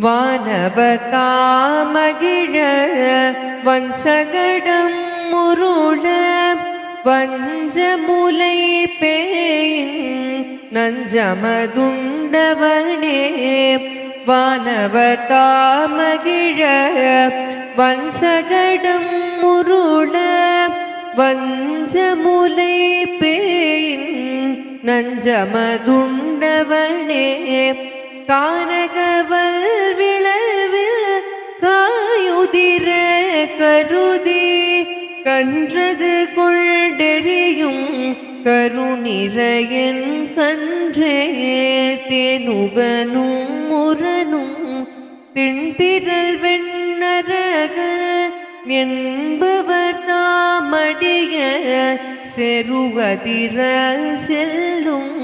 வானவதாமகிழ வஞ்சகடம் முருள வஞ்சமுலை பேயின் நஞ்சமதுண்டவனே. வானவதாமகிழ வஞ்சகடம் முருள வஞ்சமுலை பேயின் நஞ்சமதுண்டவனே. கானகவல் கருதி கன்றது கொண்டெறியும் கருணிரையன் கன்றே தேனுகனும் முரனும் திண்டிரல் வெண்ணரக என்பவர் தாமடிய செருவதிர செல்லும்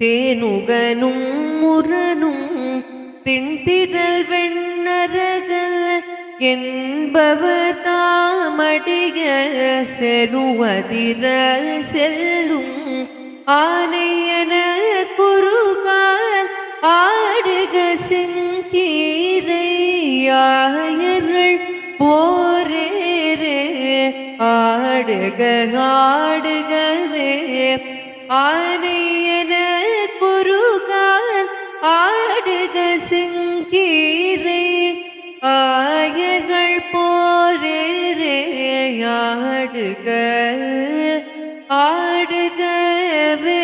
தேனுகனும் முரனும் திண்டிரல் வெண்ண என்பவர் தாமடிய செருவதிர செல்லும் ஆனையன குறுகால் ஆடுக செங்கீரையாயர்கள் போரேரே ஆடுக ஆடுகவே. ஆனையன குறுகால் ஆடுக செங்கீரை ஆ ஆடுக ஆடுகவே